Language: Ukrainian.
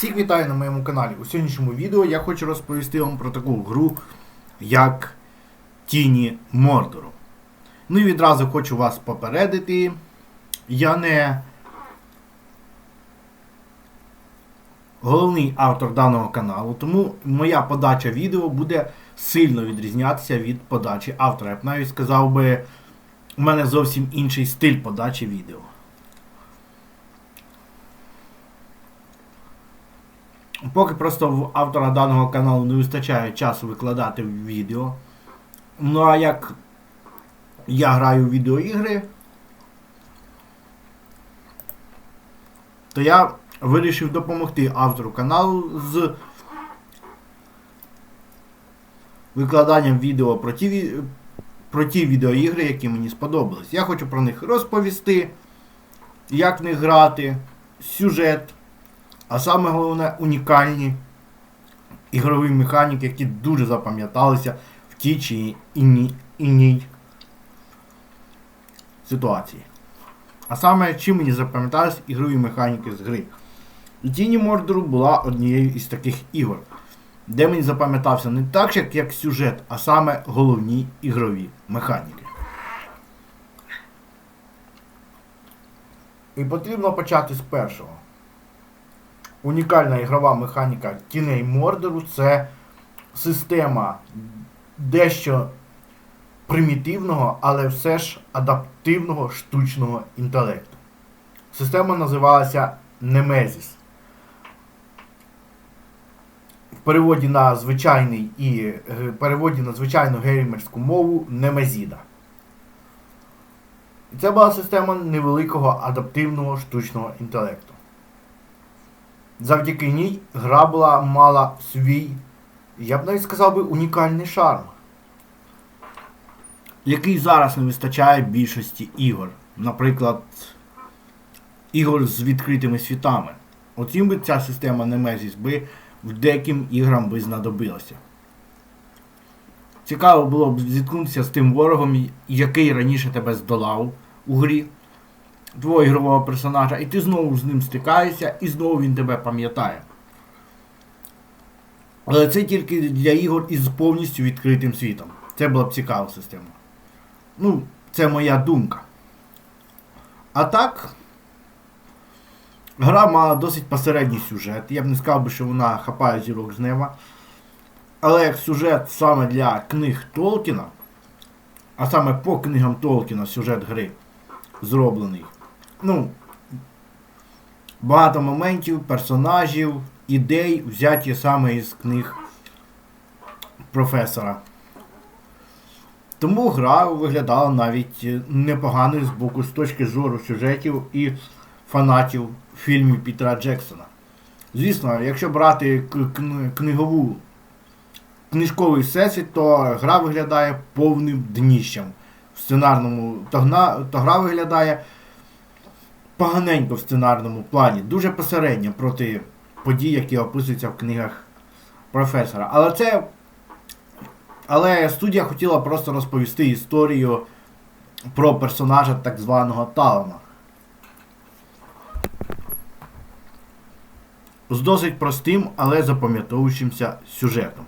Всіх вітаю на моєму каналі. У сьогоднішньому відео я хочу розповісти вам про таку гру, як Тіні Мордору. Ну і відразу хочу вас попередити. Я не головний автор даного каналу, тому моя подача відео буде сильно відрізнятися від подачі автора. Я б навіть сказав би, у мене зовсім інший стиль подачі відео. Поки просто в автора даного каналу не вистачає часу викладати відео. Ну а як я граю в відеоігри, то я вирішив допомогти автору каналу з викладанням відео про ті, про ті відеоігри, які мені сподобались. Я хочу про них розповісти, як в них грати, сюжет. А саме головне унікальні ігрові механіки, які дуже запам'яталися в тій чи іній, ситуації. А саме чим мені запам'ятались ігрові механіки з гри. Тіні Мордору була однією із таких ігор, де мені запам'ятався не так, як сюжет, а саме головні ігрові механіки. І потрібно почати з першого. Унікальна ігрова механіка Тіней Мордору це система дещо примітивного, але все ж адаптивного штучного інтелекту. Система називалася Немезіс. В переводі на звичайний і е, переводі на звичайну геймерську мову Немезіда. І це була система невеликого адаптивного штучного інтелекту. Завдяки ній гра була мала свій, я б навіть сказав би, унікальний шарм, який зараз не вистачає більшості ігор. Наприклад, ігор з відкритими світами. От їм би ця система Nemesis би в деяким іграм би знадобилася. Цікаво було б зіткнутися з тим ворогом, який раніше тебе здолав у грі твого персонажа, і ти знову з ним стикаєшся, і знову він тебе пам'ятає. Але це тільки для ігор із повністю відкритим світом. Це була б цікава система. Ну, це моя думка. А так, гра мала досить посередній сюжет. Я б не сказав би, що вона хапає зірок з неба. Але як сюжет саме для книг Толкіна, а саме по книгам Толкіна сюжет гри зроблений. Ну, багато моментів, персонажів, ідей взяті саме із книг професора. Тому гра виглядала навіть непогано з боку з точки зору сюжетів і фанатів фільмів Пітера Джексона. Звісно, якщо брати книгову книжковий всесвіт, то гра виглядає повним дніщем. В сценарному то гра виглядає поганенько в сценарному плані, дуже посередньо проти подій, які описуються в книгах професора. Але це. Але студія хотіла просто розповісти історію про персонажа так званого Талана. З досить простим, але запам'ятовуючимся сюжетом.